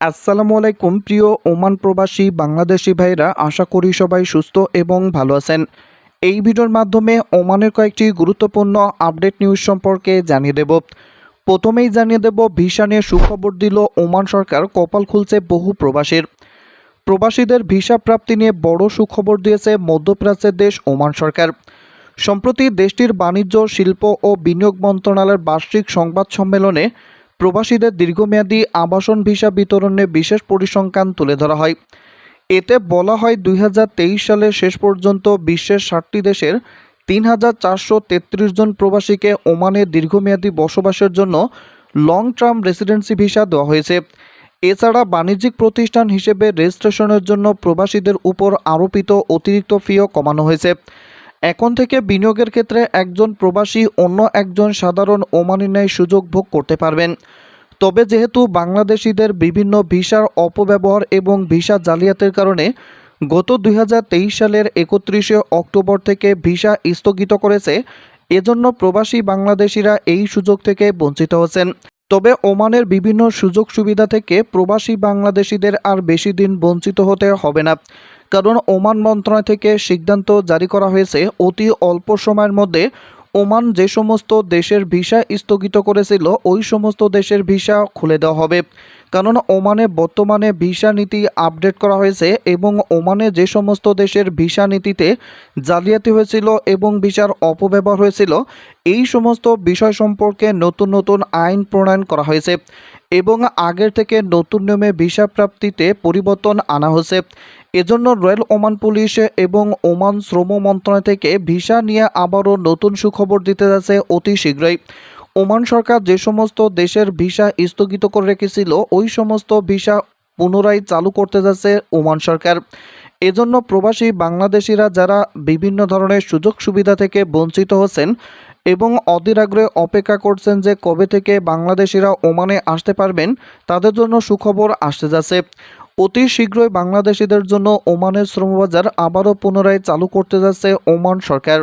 আসসালামু আলাইকুম, প্রিয় ওমান প্রবাসী বাংলাদেশি ভাইরা আশা করি সবাই সুস্থ এবং ভালো আছেন। এই ভিডিওর মাধ্যমে ওমানের কয়েকটি গুরুত্বপূর্ণ আপডেট নিউজ সম্পর্কে জানিয়ে দেব। প্রথমেই জানিয়ে দেব, ভিসা নিয়ে সুখবর দিল ওমান সরকার, কপাল খুলছে বহু প্রবাসীর। প্রবাসীদের ভিসা প্রাপ্তি নিয়ে বড় সুখবর দিয়েছে মধ্যপ্রাচ্যের দেশ ওমান সরকার। সম্প্রতি দেশটির বাণিজ্য, শিল্প ও বিনিয়োগ মন্ত্রণালয়ের বার্ষিক সংবাদ সম্মেলনে প্রবাসীদের দীর্ঘমেয়াদী আবাসন ভিসা বিতরণে বিশেষ পরিসংখ্যান তুলে ধরা হয়। এতে বলা হয়, দুই সালের শেষ পর্যন্ত বিশ্বের ষাটটি দেশের তিন হাজার চারশো তেত্রিশ জন প্রবাসীকে ওমানে দীর্ঘমেয়াদী বসবাসের জন্য লং টার্ম রেসিডেন্সি ভিসা দেওয়া হয়েছে। এছাড়া বাণিজ্যিক প্রতিষ্ঠান হিসেবে রেজিস্ট্রেশনের জন্য প্রবাসীদের উপর আরোপিত অতিরিক্ত ফিও কমানো হয়েছে। এখন থেকে বিনিয়োগের ক্ষেত্রে একজন প্রবাসী অন্য একজন সাধারণ ওমানি ন্যায় সুযোগ ভোগ করতে পারবেন। তবে যেহেতু বাংলাদেশিদের বিভিন্ন ভিসার অপব্যবহার এবং ভিসা জালিয়াতের কারণে গত দুই হাজার তেইশ সালের একত্রিশে অক্টোবর থেকে ভিসা স্থগিত করেছে, এজন্য প্রবাসী বাংলাদেশিরা এই সুযোগ থেকে বঞ্চিত হচ্ছেন। তবে ওমানের বিভিন্ন সুযোগ সুবিধা থেকে প্রবাসী বাংলাদেশিদের আর বেশি দিন বঞ্চিত হতে হবে না। কারণ ওমান মন্ত্রণালয় থেকে সিদ্ধান্ত জারি করা হয়েছে, অতি অল্প সময়ের মধ্যে ওমান যে সমস্ত দেশের ভিসা স্থগিত করেছিল, ওই সমস্ত দেশের ভিসা খুলে দেওয়া হবে। কারণ ওমানে বর্তমানে ভিসা নীতি আপডেট করা হয়েছে এবং ওমানে যে সমস্ত দেশের ভিসা নীতিতে জালিয়াতি হয়েছিল এবং ভিসার অপব্যবহার হয়েছিল, এই সমস্ত বিষয় সম্পর্কে নতুন নতুন আইন প্রণয়ন করা হয়েছে এবং আগের থেকে নতুন নিয়মে ভিসা প্রাপ্তিতে পরিবর্তন আনা হয়েছে। এজন্য রয়্যাল ওমান পুলিশ এবং ওমান শ্রম মন্ত্রণালয় থেকে ভিসা নিয়ে আবারও নতুন সুখবর দিতে যাচ্ছে অতি শীঘ্রই। ওমান সরকার যে সমস্ত দেশের ভিসা স্থগিত করে রেখেছিল, ওই সমস্ত ভিসা পুনরায় চালু করতে যাচ্ছে ওমান সরকার। এজন্য প্রবাসী বাংলাদেশিরা যারা বিভিন্ন ধরনের সুযোগ সুবিধা থেকে বঞ্চিত হচ্ছেন এবং অধীর আগ্রহে অপেক্ষা করছেন যে কবে থেকে বাংলাদেশিরা ওমানে আসতে পারবেন, তাদের জন্য সুখবর আসতে যাচ্ছে। অতি শীঘ্রই বাংলাদেশিদের জন্য ওমানের শ্রমবাজার আবারও পুনরায় চালু করতে যাচ্ছে ওমান সরকার।